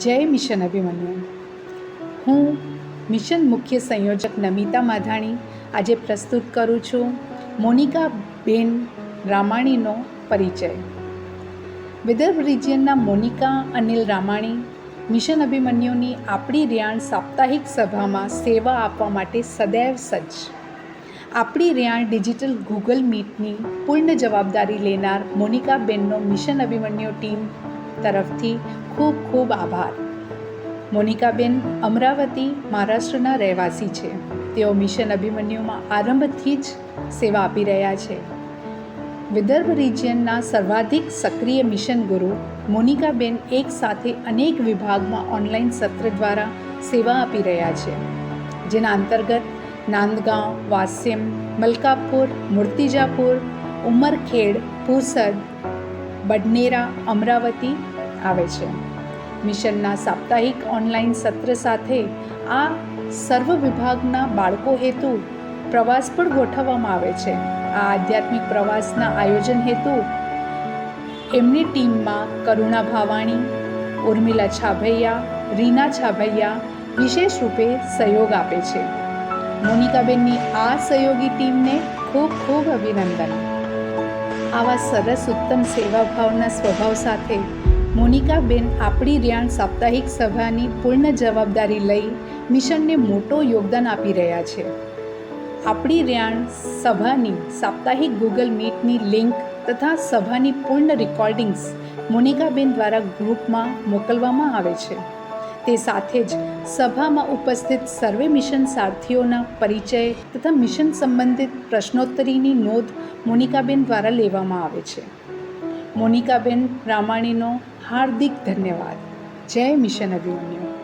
જય મિશન અભિમન્યુ. હું મિશન મુખ્ય સંયોજક નમિતા માધાણી આજે પ્રસ્તુત કરું છું મોનિકા બેન રામાણીનો પરિચય. વિદર્ભ રિજિયનના મોનિકા અનિલ રામાણી મિશન અભિમન્યુની આપણી રિયાણ સાપ્તાહિક સભામાં સેવા આપવા માટે સદૈવ સજ્જ. આપણી રિયાણ ડિજિટલ ગૂગલ મીટની પૂર્ણ જવાબદારી લેનાર મોનિકાબેનનો મિશન અભિમન્યુ ટીમ તરફથી ખૂબ ખૂબ આભાર. મોનિકાબેન અમરાવતી મહારાષ્ટ્રના રહેવાસી છે. તેઓ મિશન અભિમન્યુમાં આરંભથી જ સેવા આપી રહ્યા છે. વિદર્ભ રિજિયનના સર્વાધિક સક્રિય મિશન ગુરુ મોનિકાબેન એક સાથે અનેક વિભાગમાં ઓનલાઈન સત્ર દ્વારા સેવા આપી રહ્યા છે. જેના અંતર્ગત નાંદગાંવ વાસિમ મલકાપુર, મૂર્તિજાપુર, ઉમરખેડ, પુસદ બડનેરા અમરાવતી આવે છે. મિશનના સાપ્તાહિક ઓનલાઈન સત્ર સાથે આ સર્વ વિભાગના બાળકો હેતુ પ્રવાસ પણ ગોઠવવામાં આવે છે. આ આધ્યાત્મિક પ્રવાસના આયોજન હેતુ એમની ટીમમાં કરુણા ભાવાણી, ઉર્મિલા છાભૈયા, રીના છાભૈયા વિશેષ રૂપે સહયોગ આપે છે. મોનિકાબેનની આ સહયોગી ટીમને ખૂબ ખૂબ અભિનંદન. આવા સરસ ઉત્તમ સેવાભાવના સ્વભાવ સાથે મોનિકાબેન આપણી રિયાણ સાપ્તાહિક સભાની પૂર્ણ જવાબદારી લઈ મિશનને મોટો યોગદાન આપી રહ્યા છે. આપણી રિયાણ સભાની સાપ્તાહિક ગૂગલ મીટની લિંક તથા સભાની પૂર્ણ રેકોર્ડિંગ્સ મોનિકાબેન દ્વારા ગ્રુપમાં મોકલવામાં આવે છે. તે સાથે જ સભામાં ઉપસ્થિત સર્વે મિશન સારથીઓના પરિચય તથા મિશન સંબંધિત પ્રશ્નોત્તરીની નોંધ મોનિકાબેન દ્વારા લેવામાં આવે છે. મોનિકાબેન રામાણીનો હાર્દિક ધન્યવાદ. જય મિશન અભિમન્યુ.